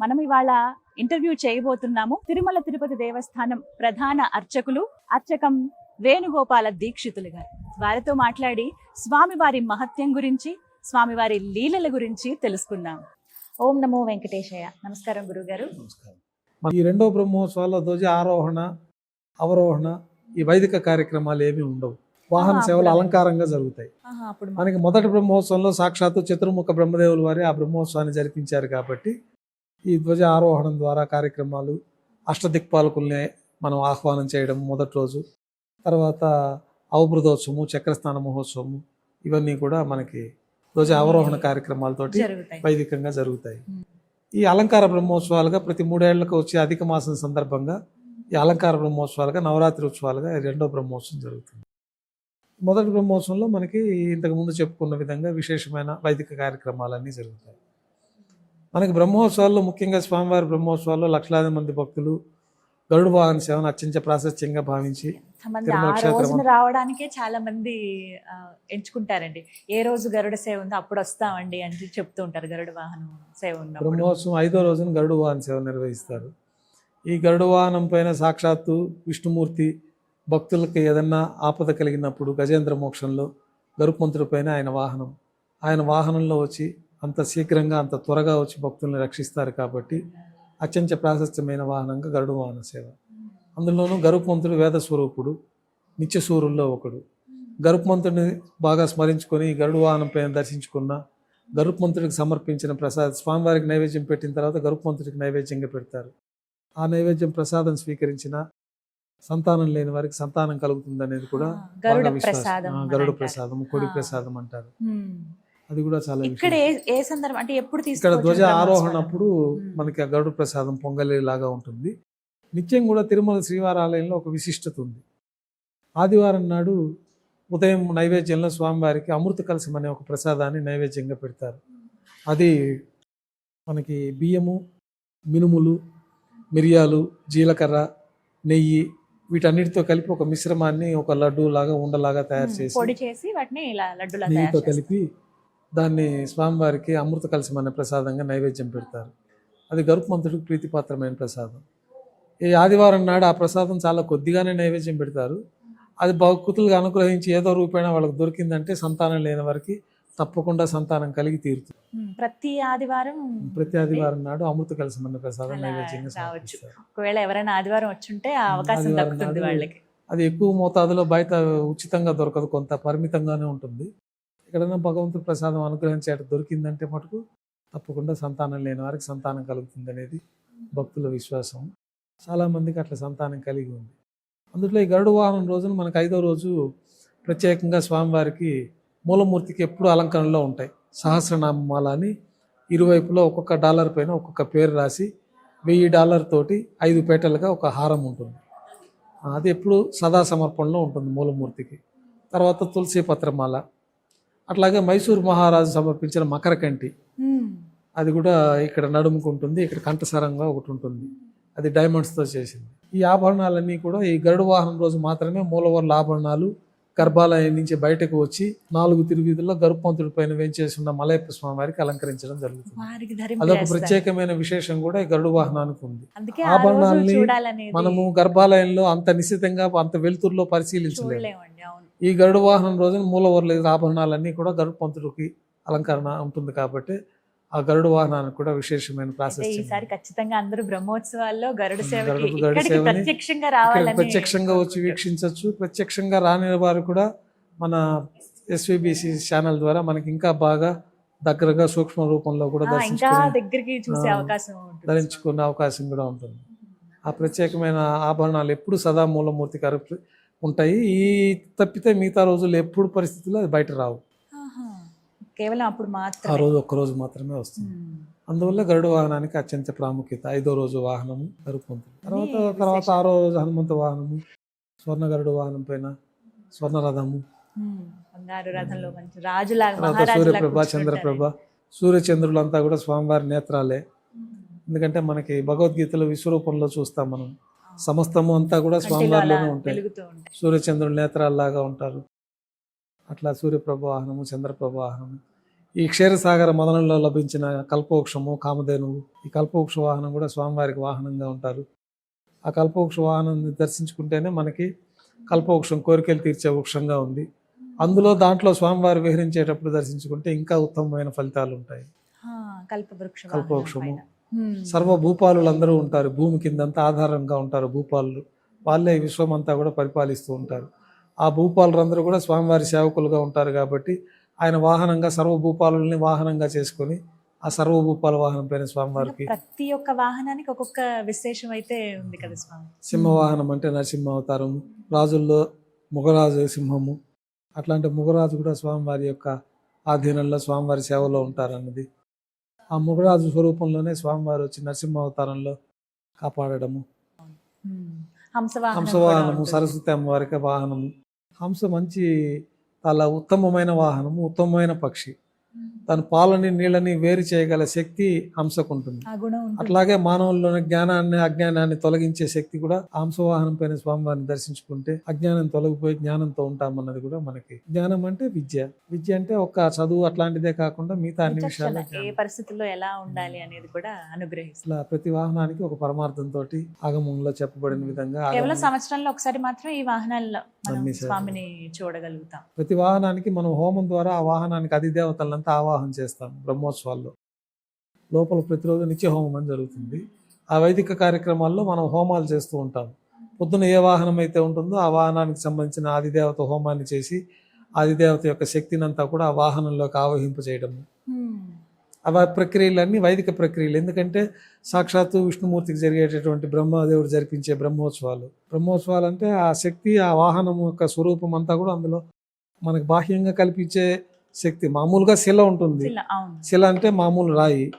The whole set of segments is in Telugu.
మనం ఇవాళ ఇంటర్వ్యూ చేయబోతున్నాము. తిరుమల తిరుపతి దేవస్థానం ప్రధాన అర్చకులు అర్చకం వేణుగోపాల దీక్షితులు గారు. వారితో మాట్లాడి స్వామివారి మహత్యం గురించి స్వామివారి లీలల గురించి తెలుసుకుందాం. ఓం నమో వెంకటేశయ్య. నమస్కారం గురుగారు. ఈ రెండో బ్రహ్మోత్సవాల్లో ధ్వజ ఆరోహణ అవరోహణ ఈ వైదిక కార్యక్రమాలు ఏమీ ఉండవు. వాహన సేవలు అలంకారంగా జరుగుతాయి. మనకి మొదటి బ్రహ్మోత్సవంలో సాక్షాత్తు చతుర్ముఖ బ్రహ్మదేవుల వారి ఆ బ్రహ్మోత్సవాన్ని జరిపించారు కాబట్టి ఈ ధ్వజ ఆరోహణం ద్వారా కార్యక్రమాలు అష్టదిక్పాలకుల్ని మనం ఆహ్వానం చేయడం మొదటి రోజు. తర్వాత అవబృతోత్సవము చక్రస్నాన మహోత్సవము ఇవన్నీ కూడా మనకి ధ్వజ అవరోహణ కార్యక్రమాలతోటి వైదికంగా జరుగుతాయి. ఈ అలంకార బ్రహ్మోత్సవాలుగా ప్రతి మూడేళ్ళకు వచ్చే అధిక మాసం సందర్భంగా ఈ అలంకార బ్రహ్మోత్సవాలుగా నవరాత్రి ఉత్సవాలుగా రెండో బ్రహ్మోత్సవం జరుగుతుంది. మొదటి బ్రహ్మోత్సవంలో మనకి ఇంతకు ముందు చెప్పుకున్న విధంగా విశేషమైన వైదిక కార్యక్రమాలన్నీ జరుగుతాయి. మనకి బ్రహ్మోత్సవాల్లో ముఖ్యంగా స్వామివారి బ్రహ్మోత్సవాల్లో లక్షలాది మంది భక్తులు గరుడు వాహన సేవను అత్యంత ప్రాశస్త్యంగా భావించి రావడానికే చాలా మంది ఎంచుకుంటారండి. ఏ రోజు గరుడ సేవ ఉందో అప్పుడు వస్తామండి అని చెప్తూ ఉంటారు గరుడ వాహనం సేవ ఉన్నప్పుడు. బ్రహ్మోత్సవం ఐదో రోజున గరుడు వాహన సేవ నిర్వహిస్తారు. ఈ గరుడు వాహనం పైన సాక్షాత్తు విష్ణుమూర్తి భక్తులకి ఏదన్నా ఆపద కలిగినప్పుడు గజేంద్ర మోక్షంలో గరుత్మంతుడి పైన ఆయన వాహనం. ఆయన వాహనంలో వచ్చి అంత శీఘ్రంగా అంత త్వరగా వచ్చి భక్తుల్ని రక్షిస్తారు కాబట్టి అత్యంత ప్రాశస్త్యమైన వాహనంగా గరుడు వాహన సేవ అందులోనూ గరుత్మంతుడు వేద స్వరూపుడు నిత్యసూరుల్లో ఒకడు గరుత్మంతుడిని బాగా స్మరించుకొని గరుడు వాహనం పైన దర్శించుకున్న గరుత్మంతుడికి సమర్పించిన ప్రసాదం స్వామివారికి నైవేద్యం పెట్టిన తర్వాత గరుత్మంతుడికి నైవేద్యంగా పెడతారు ఆ నైవేద్యం ప్రసాదం స్వీకరించిన సంతానం లేని వారికి సంతానం కలుగుతుంది అనేది కూడా గరుడ. ప్రసాదం కొడి. ప్రసాదం అంటారు. అది కూడా చాలా ఇక్కడ. ఏ సందర్భం అంటే ఎప్పుడు ఇక్కడ ధ్వజ? ఆరోహణప్పుడు. మనకి ఆ గరుడ ప్రసాదం పొంగలి లాగా ఉంటుంది నిత్యం కూడా తిరుమల శ్రీవారి ఆలయంలో ఒక విశిష్టత ఉంది ఆదివారం నాడు ఉదయం నైవేద్యంలో స్వామివారికి అమృత కలశం అనే ఒక ప్రసాదాన్ని నైవేద్యంగా పెడతారు అది మనకి బియ్యము మినుములు మిరియాలు జీలకర్ర నెయ్యి వీటన్నిటితో కలిపి ఒక మిశ్రమాన్ని ఒక లడ్డు లాగా ఉండలాగా తయారు చేసి పొడి చేసి వాటిని ఇలా లడ్డులా నెయ్యితో కలిపి దాన్ని స్వామివారికి అమృత కలశం అనే ప్రసాదంగా నైవేద్యం పెడతారు. అది గరుత్మంతుడికి ప్రీతిపాత్రమైన ప్రసాదం. ఈ ఆదివారం నాడు ఆ ప్రసాదం చాలా కొద్దిగానే నైవేద్యం పెడతారు. అది భక్తులుగా అనుగ్రహించి ఏదో రూపేణ వాళ్ళకి దొరికిందంటే సంతానం లేని వారికి తప్పకుండా సంతానం కలిగి తీరుతుంది. ప్రతి ఆదివారం ప్రతి ఆదివారం నాడు అమృత అనే ప్రసాదం నైవేద్యంగా ఒకవేళ ఎవరైనా ఆదివారం వచ్చుంటే ఆ అవకాశం దక్కుతుంది వాళ్ళకి. అది ఎక్కువ మోతాదులో బయట ఉచితంగా దొరకదు కొంత పరిమితంగానే ఉంటుంది. ఎక్కడైనా భగవంతుడు ప్రసాదం అనుగ్రహించేట దొరికిందంటే మటుకు తప్పకుండా సంతానం లేని వారికి సంతానం కలుగుతుంది అనేది భక్తుల విశ్వాసం. చాలామందికి అట్లా సంతానం కలిగి ఉంది. అందులో ఈ గరుడు వాహనం రోజున మనకు ఐదో రోజు ప్రత్యేకంగా స్వామివారికి మూలమూర్తికి ఎప్పుడు అలంకరణలో ఉంటాయి. సహస్రనామాల అని ఇరువైపులో ఒక్కొక్క డాలర్ పైన ఒక్కొక్క పేరు రాసి వెయ్యి డాలర్ తోటి ఐదు పేటలుగా ఒక హారం ఉంటుంది. అది ఎప్పుడు సదా సమర్పణలో ఉంటుంది మూలమూర్తికి. తర్వాత తులసి పత్రమాల. అట్లాగే మైసూర్ మహారాజు సమర్పించిన మకరకంటి అది కూడా ఇక్కడ నడుముకు ఉంటుంది ఇక్కడ కంఠసరంగా ఒకటి ఉంటుంది. అది డైమండ్స్తో చేసింది. ఈ ఆభరణాలన్నీ కూడా ఈ గరుడు వాహనం రోజు మాత్రమే మూలవర్ల ఆభరణాలు గర్భాలయం నుంచి బయటకు వచ్చి నాలుగు తిరువీధుల్లో గరుత్మంతుడి పైన వేంచేసి ఉన్న మలయప్ప స్వామి వారికి అలంకరించడం జరుగుతుంది. అదొక. ప్రత్యేకమైన విశేషం కూడా ఈ గరుడు వాహనానికి ఉంది. ఆభరణాల్ని మనము గర్భాలయంలో అంత నిశ్చితంగా అంత వెలుతురులో పరిశీలించలేము. ఈ గరుడు వాహనం రోజున మూలవర్ల ఆభరణాలన్నీ కూడా గరుడు పంతుడికి అలంకరణ ఉంటుంది కాబట్టి ఆ గరుడు వాహనానికి కూడా విశేషమైన ప్రాశస్త్యం ఈసారి ఖచ్చితంగా అందరూ బ్రహ్మోత్సవాల్లో గరుడ సేవకి ప్రత్యక్షంగా రావాలని ప్రత్యక్షంగా వచ్చి. వీక్షించవచ్చు. ప్రత్యక్షంగా రాని వారు కూడా మన ఎస్విబిసి ఛానల్ ద్వారా మనకి ఇంకా బాగా దగ్గరగా సూక్ష్మ రూపంలో కూడా దగ్గరికి చూసే అవకాశం ధరించుకునే అవకాశం కూడా ఉంటుంది. ఆ ప్రత్యేకమైన ఆభరణాలు ఎప్పుడు సదా మూలమూర్తి కరుపు ఉంటాయి. ఈ తప్పితే మిగతా రోజులు ఎప్పుడు పరిస్థితుల్లో అది బయట రావు. కేవలం అప్పుడు ఆ రోజు ఒక్క రోజు మాత్రమే వస్తుంది. అందువల్ల గరుడు వాహనానికి అత్యంత ప్రాముఖ్యత. ఐదో రోజు వాహనము గరుపుంటుంది తర్వాత తర్వాత. ఆరో రోజు హనుమంత వాహనము స్వర్ణ గరుడు వాహనం పైన స్వర్ణ రథము. తర్వాత సూర్యప్రభ చంద్రప్రభ సూర్యచంద్రులంతా కూడా స్వామివారి నేత్రాలే. ఎందుకంటే మనకి భగవద్గీతలో విశ్వరూపంలో చూస్తాం మనం. సమస్తము అంతా కూడా స్వామివారిలోనే ఉంటాయి. సూర్యచంద్రుల నేత్రాల్లాగా ఉంటారు. అట్లా సూర్యప్రభ వాహనము చంద్రప్రభ వాహనము ఈ క్షీరసాగర మదనంలో లభించిన కల్పవృక్షము కామధేనువు ఈ కల్పవృక్ష వాహనం కూడా స్వామివారికి వాహనంగా ఉంటారు. ఆ కల్పవృక్ష వాహనాన్ని దర్శించుకుంటేనే మనకి కల్పవృక్షం కోరికలు తీర్చే వృక్షంగా ఉంది. అందులో దాంట్లో స్వామివారు విహరించేటప్పుడు దర్శించుకుంటే ఇంకా ఉత్తమమైన ఫలితాలు ఉంటాయి. కల్పవృక్షము. సర్వ భూపాలులు అందరూ ఉంటారు. భూమి కిందంతా ఆధారంగా ఉంటారు భూపాలులు. వాళ్ళే ఈ విశ్వం అంతా కూడా పరిపాలిస్తూ ఉంటారు. ఆ భూపాలులందరూ కూడా స్వామివారి సేవకులుగా ఉంటారు కాబట్టి ఆయన వాహనంగా సర్వ భూపాలుల్ని వాహనంగా చేసుకొని ఆ సర్వ భూపాల వాహనం పైన స్వామివారికి ప్రతి ఒక్క వాహనానికి ఒక్కొక్క విశేషం అయితే ఉంది కదా స్వామి. సింహవాహనం అంటే నరసింహ అవతారం రాజుల్లో ముగరాజు సింహము. అట్లాంటి ముగరాజు కూడా స్వామివారి యొక్క ఆధీనంలో స్వామివారి సేవలో ఉంటారన్నది. ఆ ముగరాజు స్వరూపంలోనే స్వామివారు వచ్చి నరసింహ అవతారంలో కాపాడడము హ్మ్. హంసవాహనం హంసవాహనము. సరస్వతి అమ్మవారికి వాహనము హంస మంచి చాలా ఉత్తమమైన వాహనము ఉత్తమమైన పక్షి తన పాలని నీళ్ళని వేరు చేయగల శక్తి హంసకు ఉంటుంది. అట్లాగే మానవుల్లోని జ్ఞానాన్ని అజ్ఞానాన్ని తొలగించే శక్తి కూడా హంసవాహనం పైన స్వామివారిని దర్శించుకుంటే అజ్ఞానం తొలగిపోయి జ్ఞానంతో ఉంటామన్నది కూడా మనకి. జ్ఞానం అంటే విద్య. విద్య అంటే ఒక చదువు అట్లాంటిదే కాకుండా మిగతా అన్ని విషయాలు ఏ పరిస్థితుల్లో ఎలా ఉండాలి అనేది కూడా అనుగ్రహిస్తుంది. ప్రతి వాహనానికి ఒక పరమార్థంతో ఆగమంలో చెప్పబడిన విధంగా కేవలం సంవత్సరంలో ఒకసారి మాత్రం ఈ వాహనాల్లో. స్వామిని చూడగలుగుతాం. ప్రతి వాహనానికి మనం హోమం ద్వారా ఆ వాహనానికి అధిదేవతలంతా ఆవాహన చేస్తాం బ్రహ్మోత్సవాల్లో. లోపల ప్రతిరోజు నిత్య హోమం అని జరుగుతుంది. ఆ వైదిక కార్యక్రమాల్లో మనం హోమాలు చేస్తూ ఉంటాం. పొద్దున ఏ వాహనం అయితే ఉంటుందో ఆ వాహనానికి సంబంధించిన ఆదిదేవత హోమాన్ని చేసి ఆదిదేవత యొక్క శక్తిని అంతా కూడా ఆ వాహనంలోకి ఆవహింపజేయడం హ్మ్. అవి ప్రక్రియలన్నీ వైదిక ప్రక్రియలు. ఎందుకంటే సాక్షాత్తు విష్ణుమూర్తికి జరిగేటటువంటి బ్రహ్మదేవుడు జరిపించే బ్రహ్మోత్సవాలు. బ్రహ్మోత్సవాలు అంటే ఆ శక్తి ఆ వాహనం యొక్క స్వరూపం అంతా కూడా అందులో మనకు బాహ్యంగా కల్పించే శక్తి మామూలుగా శిల ఉంటుంది. శిల, అంటే మామూలు రాయి.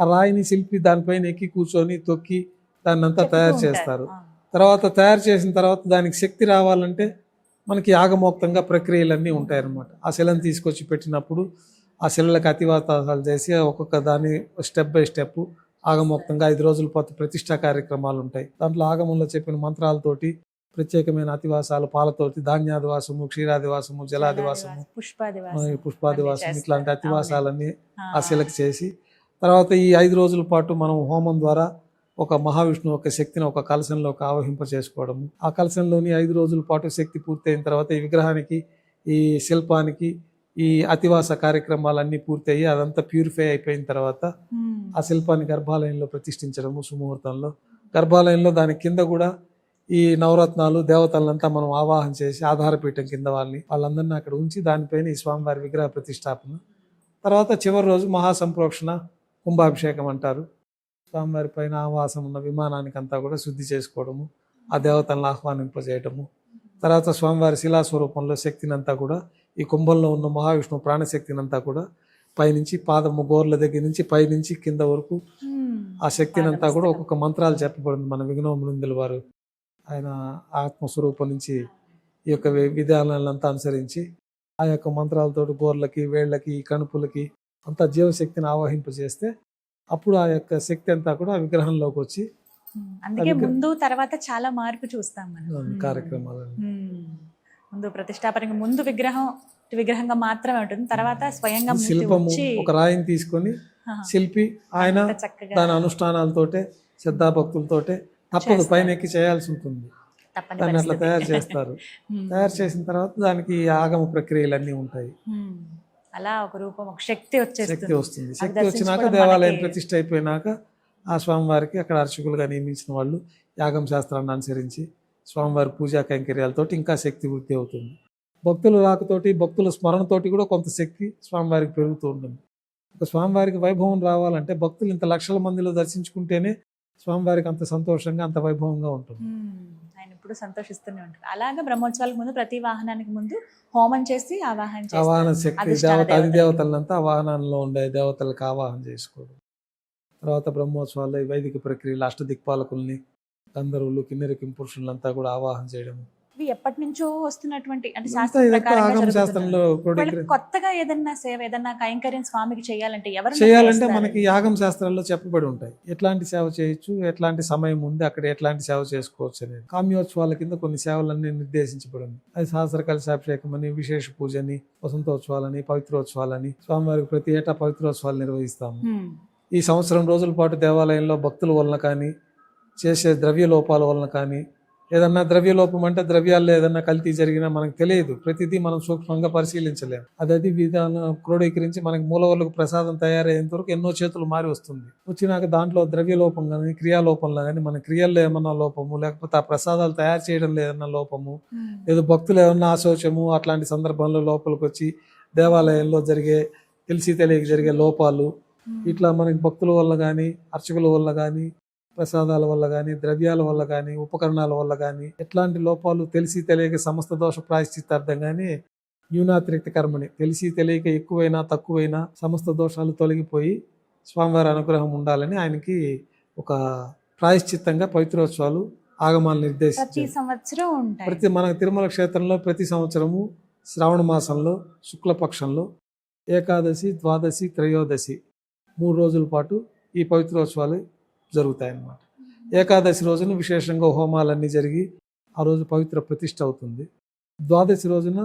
ఆ రాయిని శిల్పి దానిపైన ఎక్కి కూర్చొని తొక్కి దాన్ని అంతా తయారు. చేస్తారు. తర్వాత తయారు చేసిన తర్వాత దానికి శక్తి రావాలంటే మనకి యాగమోక్తంగా ప్రక్రియలన్నీ ఉంటాయన్నమాట. ఆ శిలను తీసుకొచ్చి పెట్టినప్పుడు ఆ శిలలకు అతివాతాలు చేసి ఒక్కొక్క దాన్ని స్టెప్ బై స్టెప్ ఆగమోక్తంగా ఐదు రోజుల పాటు ప్రతిష్టా కార్యక్రమాలు ఉంటాయి. దాంట్లో ఆగమంలో చెప్పిన మంత్రాలతోటి ప్రత్యేకమైన అతివాసాలు పాలతోటి ధాన్యాదివాసము క్షీరాదివాసము జలాదివాసము పుష్పాదివాసం మన పుష్పాదివాసం. ఇట్లాంటి అతివాసాలన్నీ ఆ. శిలకు చేసి తర్వాత ఈ ఐదు రోజుల పాటు మనం హోమం ద్వారా ఒక మహావిష్ణువు యొక్క శక్తిని ఒక కలశంలోకి ఆవహింప చేసుకోవడము ఆ కలశంలోని ఐదు రోజుల పాటు శక్తి పూర్తయిన తర్వాత ఈ విగ్రహానికి ఈ శిల్పానికి ఈ అతివాస కార్యక్రమాలన్నీ పూర్తయి అదంతా ప్యూరిఫై అయిపోయిన తర్వాత. ఆ శిల్పాన్ని గర్భాలయంలో ప్రతిష్ఠించడము సుముహూర్తంలో గర్భాలయంలో దాని కింద కూడా ఈ నవరత్నాలు దేవతలంతా మనం ఆవాహన చేసి ఆధారపీఠం కింద వాళ్ళని వాళ్ళందరినీ అక్కడ ఉంచి దానిపైన ఈ స్వామివారి విగ్రహ ప్రతిష్టాపన. తర్వాత చివరి రోజు మహాసంప్రోక్షణ కుంభాభిషేకం అంటారు. స్వామివారి పైన ఆవాసం ఉన్న విమానానికి అంతా కూడా శుద్ధి చేసుకోవడము ఆ దేవతలను ఆహ్వానింపజేయటము తర్వాత స్వామివారి శిలాస్వరూపంలో శక్తిని అంతా కూడా ఈ కుంభంలో ఉన్న మహావిష్ణువు ప్రాణశక్తిని అంతా కూడా పైనుంచి పాదము గోర్ల దగ్గర నుంచి పైనుంచి కింద వరకు. ఆ శక్తిని అంతా కూడా ఒక్కొక్క మంత్రాలు చెప్పబడింది మన విఘ్నోమునిందుల వారు. ఆయన ఆత్మస్వరూపం నుంచి ఈ యొక్క విధానాలంతా అనుసరించి ఆ యొక్క మంత్రాలతో గోర్లకి వేళ్ళకి కణుపులకి అంతా జీవశక్తిని ఆవాహింపజేస్తే అప్పుడు ఆ యొక్క శక్తి అంతా కూడా ఆ విగ్రహంలోకి వచ్చి. అందుకే ముందు తర్వాత చాలా మార్పు చూస్తాం మనం హ్మ్. ముందు ప్రతిష్టాపనకి ముందు విగ్రహం విగ్రహంగా మాత్రమే ఉంటుంది తర్వాత స్వయంగా శిల్పము ఒక రాయిని తీసుకొని. శిల్పి ఆయన దాని అనుష్ఠానాలతోటే శ్రద్ధాభక్తులతోటే తప్పదు. పైన ఎక్కి చేయాల్సి ఉంటుంది దాన్ని అట్లా. తయారు చేస్తారు. తయారు చేసిన తర్వాత దానికి ఆగమ ప్రక్రియలు ఉంటాయి హ్మ్. అలా ఒక రూపం ఒక శక్తి శక్తి వచ్చేస్తుంది వస్తుంది శక్తి వచ్చినాక దేవాలయం ప్రతిష్ట అయిపోయినాక ఆ స్వామివారికి అక్కడ అర్చకులుగా నియమించిన వాళ్ళు యాగం శాస్త్రాన్ని అనుసరించి స్వామివారి పూజా కైంకర్యాలతోటి ఇంకా శక్తి వృద్ధి అవుతుంది భక్తుల రాకతోటి భక్తుల స్మరణతోటి కూడా కొంత శక్తి స్వామివారికి పెరుగుతూ ఉంటుంది ఒక స్వామివారికి వైభవం రావాలంటే భక్తులు ఇంత లక్షల మందిలో దర్శించుకుంటేనే స్వామివారికి అంత సంతోషంగా అంత వైభవంగా ఉంటుంది. ఆయన ఇప్పుడు సంతోషిస్తూనే ఉంటారు. అలాగా బ్రహ్మోత్సవాలకు ముందు ప్రతి వాహనానికి ముందు హోమం చేసి ఆవాహన శక్తి దేవత అధి దేవతలు. దేవతలంతా ఆ వాహనాల్లో ఉండే దేవతలకు ఆవాహన చేసుకోవడం. తర్వాత బ్రహ్మోత్సవాల్లో వైదిక ప్రక్రియలు అష్టదిక్పాలకుల్ని గంధర్వులు కిన్నెరకిం పురుషులంతా కూడా ఆవాహన చేయడం ఇవి ఎప్పటి నుంచో వస్తున్నటువంటి అంటే. శాస్త్రంలో కొత్తగా ఏదన్నా సేవ ఏదన్నా కైంకర్యం స్వామికి చేయాలంటే ఎవరు చేయాలంటే మనకి యాగం శాస్త్రాల్లో చెప్పబడి ఉంటాయి. ఎట్లాంటి సేవ చేయొచ్చు ఎట్లాంటి సమయం ఉంది అక్కడ ఎట్లాంటి సేవ చేసుకోవచ్చు అనేది. కామ్యోత్సవాల కింద కొన్ని సేవలన్నీ నిర్దేశించబడి ఉంది అది సహస్ర కలశాభిషేకం అని విశేష పూజని వసంతోత్సవాలని పవిత్రోత్సవాలని స్వామివారికి ప్రతి ఏటా పవిత్రోత్సవాలు నిర్వహిస్తాము. ఈ సంవత్సరం రోజుల పాటు దేవాలయంలో భక్తుల వలన కానీ చేసే ద్రవ్య లోపాల వలన కానీ ఏదన్నా ద్రవ్య లోపం అంటే ద్రవ్యాల్లో ఏదన్నా కల్తీ జరిగినా మనకు తెలియదు. ప్రతిదీ మనం సూక్ష్మంగా పరిశీలించలేము అది అది విధానం క్రోడీకరించి మనకి మూలవర్లకు ప్రసాదం తయారయ్యేంత వరకు ఎన్నో చేతులు మారి వస్తుంది. వచ్చినాక దాంట్లో ద్రవ్య లోపం కానీ క్రియాలోపంలో కానీ మన క్రియల్లో ఏమన్నా లోపము లేకపోతే ఆ ప్రసాదాలు తయారు చేయడంలో ఏదన్నా లోపము ఏదో భక్తులు ఏమన్నా ఆశోచము అట్లాంటి సందర్భంలో లోపలికి వచ్చి దేవాలయంలో జరిగే తెలిసి తెలియక జరిగే లోపాలు ఇట్లా మనకి భక్తుల వల్ల కానీ అర్చకుల వల్ల కానీ ప్రసాదాల వల్ల కానీ ద్రవ్యాల వల్ల కానీ ఉపకరణాల వల్ల కానీ ఎట్లాంటి లోపాలు తెలిసి తెలియక సమస్త దోష ప్రాయశ్చిత్తార్థం కానీ న్యూనాతిరిక్త కర్మని. తెలిసి తెలియక ఎక్కువైనా తక్కువైనా సమస్త దోషాలు తొలగిపోయి స్వామివారి అనుగ్రహం ఉండాలని ఆయనకి ఒక ప్రాయశ్చిత్తంగా పవిత్రోత్సవాలు ఆగమాలు ప్రతి నిర్దేశించారు. ప్రతి మన తిరుమల క్షేత్రంలో ప్రతి సంవత్సరము శ్రావణ మాసంలో శుక్లపక్షంలో ఏకాదశి ద్వాదశి త్రయోదశి మూడు రోజుల పాటు ఈ పవిత్రోత్సవాలు జరుగుతాయన్నమాట. ఏకాదశి రోజున విశేషంగా హోమాలన్నీ జరిగి ఆ రోజు పవిత్ర ప్రతిష్ఠ అవుతుంది. ద్వాదశి రోజున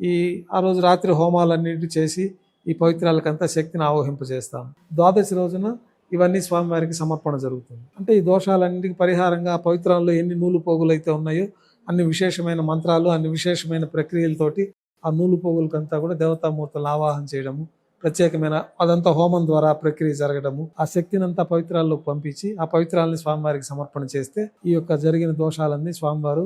ఈ ఆ రోజు రాత్రి హోమాలన్నిటి చేసి ఈ పవిత్రాలకంతా శక్తిని ఆవహింపజేస్తాం. ద్వాదశి రోజున ఇవన్నీ స్వామివారికి సమర్పణ జరుగుతుంది. అంటే ఈ దోషాలన్నిటికీ పరిహారంగా పవిత్రాల్లో ఎన్ని నూలు పోగులు అయితే ఉన్నాయో అన్ని విశేషమైన మంత్రాలు అన్ని విశేషమైన ప్రక్రియలతోటి ఆ నూలు పోగులకంతా కూడా దేవతామూర్తులను ఆవాహన చేయడము ప్రత్యేకమైన అదంతా హోమం ద్వారా ప్రక్రియ జరగడము ఆ శక్తిని అంతా పవిత్రాల్లోకి పంపించి ఆ పవిత్రాలని స్వామివారికి సమర్పణ చేస్తే ఈ యొక్క జరిగిన దోషాలన్నీ స్వామివారు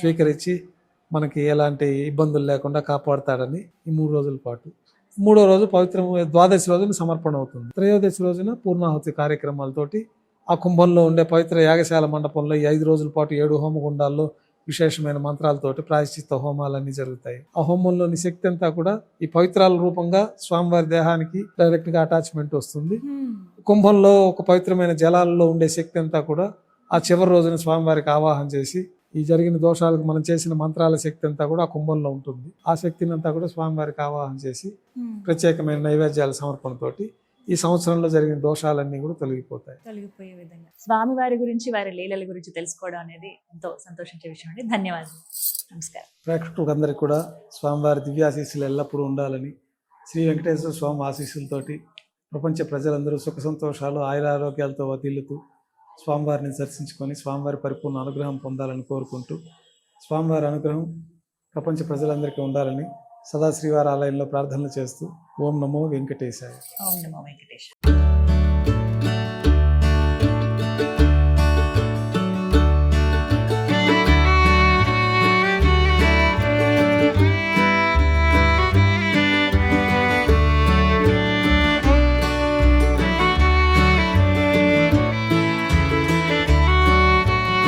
స్వీకరించి మనకి ఎలాంటి ఇబ్బందులు లేకుండా కాపాడతాడని ఈ మూడు రోజుల పాటు. మూడో రోజు పవిత్రం ద్వాదశి రోజున సమర్పణ అవుతుంది. త్రయోదశి రోజున పూర్ణాహుతి కార్యక్రమాలతోటి ఆ కుంభంలో ఉండే పవిత్ర యాగశాల మండపంలో ఈ ఐదు రోజుల పాటు ఏడు హోమగుండాల్లో విశేషమైన మంత్రాలతోటి ప్రాయశ్చిత్త హోమాలన్నీ జరుగుతాయి ఆ హోమంలోని శక్తి అంతా కూడా ఈ పవిత్రాల రూపంగా స్వామివారి దేహానికి డైరెక్ట్గా అటాచ్మెంట్ వస్తుంది హ్మ్. కుంభంలో ఒక పవిత్రమైన జలాల్లో ఉండే శక్తి అంతా కూడా ఆ చివరి రోజున స్వామివారికి ఆవాహన చేసి ఈ జరిగిన దోషాలకు మనం చేసిన మంత్రాల శక్తి అంతా కూడా ఆ కుంభంలో ఉంటుంది ఆ శక్తిని అంతా కూడా స్వామివారికి ఆవాహన చేసి హ్మ్. ప్రత్యేకమైన నైవేద్యాల సమర్పణతోటి ఈ సంవత్సరంలో జరిగిన దోషాలన్నీ కూడా తొలగిపోతాయి. తొలగిపోయే విధంగా. స్వామివారి గురించి వారి లీలల గురించి తెలుసుకోవడం అనేది ఎంతో సంతోషించే విషయం అండి. ధన్యవాదాలు. నమస్కారం. ప్రేక్షకులందరికీ కూడా స్వామివారి దివ్యాశీస్సులు ఎల్లప్పుడూ ఉండాలని శ్రీ వెంకటేశ్వర స్వామి ఆశీస్సులతోటి ప్రపంచ ప్రజలందరూ సుఖ సంతోషాలు ఆయురారోగ్యాలతో వదిలుతూ స్వామివారిని దర్శించుకొని స్వామివారి పరిపూర్ణ అనుగ్రహం పొందాలని కోరుకుంటూ స్వామివారి అనుగ్రహం ప్రపంచ ప్రజలందరికీ ఉండాలని సదాశ్రీవారి ఆలయంలో ప్రార్థనలు చేస్తూ ఓం నమో వెంకటేశాయ. ఓం నమో వెంకటేశ్వర